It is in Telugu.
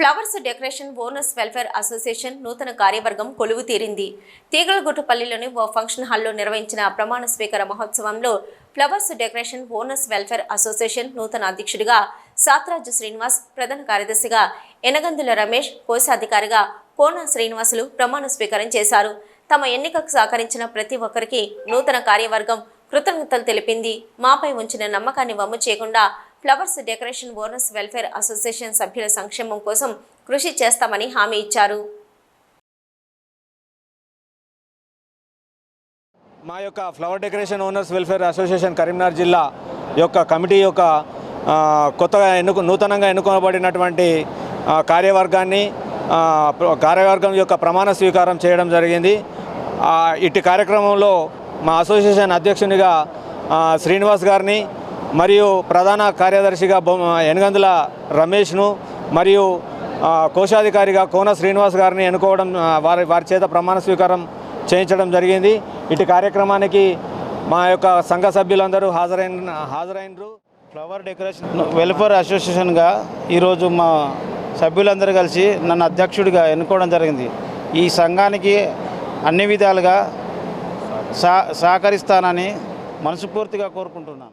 Flowers decoration owners welfare association నూతన కార్యవర్గం కొలువు తీరింది. తీగలగుట్టపల్లిలోని ఓ ఫంక్షన్ హాల్లో నిర్వహించిన ప్రమాణ స్వీకార మహోత్సవంలో flowers decoration owners welfare association నూతన అధ్యక్షుడిగా సాత్రాజు శ్రీనివాస్ ప్రధాన కార్యదర్శిగా ఎనగందుల రమేష్ కోశాధికారిగా కోన శ్రీనివాసులు ప్రమాణ స్వీకారం చేశారు. తమ ఎన్నికకు సహకరించిన ప్రతి ఒక్కరికి నూతన కార్యవర్గం కృతజ్ఞతలు తెలిపింది. మాపై ఉంచిన నమ్మకాన్ని వమ్ము చేయకుండా flowers decoration owners welfare association సభ్యుల సంక్షేమం కోసం కృషి చేస్తామని హామీ ఇచ్చారు. మా యొక్క flower decoration owners welfare association Karimnagar జిల్లా యొక్క కమిటీ యొక్క కొత్తగా ఎన్నుకు నూతనంగా ఎన్నుకోబడినటువంటి కార్యవర్గాన్ని కార్యవర్గం యొక్క ప్రమాణ స్వీకారం చేయడం జరిగింది. ఇట్టి కార్యక్రమంలో మా అసోసియేషన్ అధ్యక్షునిగా శ్రీనివాస్ గారిని మరియు ప్రధాన కార్యదర్శిగా బొమ్మ ఎనగందుల రమేష్ను మరియు కోశాధికారిగా కోన శ్రీనివాస్ గారిని ఎన్నుకోవడం వారి వారి చేత ప్రమాణ స్వీకారం చేయించడం జరిగింది. ఇటు కార్యక్రమానికి మా యొక్క సంఘ సభ్యులందరూ హాజరైన హాజరైనరు. ఫ్లవర్ డెకరేషన్ వెల్ఫేర్ అసోసియేషన్గా ఈరోజు మా సభ్యులందరూ కలిసి నన్ను అధ్యక్షుడిగా ఎన్నుకోవడం జరిగింది. ఈ సంఘానికి అన్ని విధాలుగా సహ సహకరిస్తానని మనస్ఫూర్తిగా కోరుకుంటున్నాను.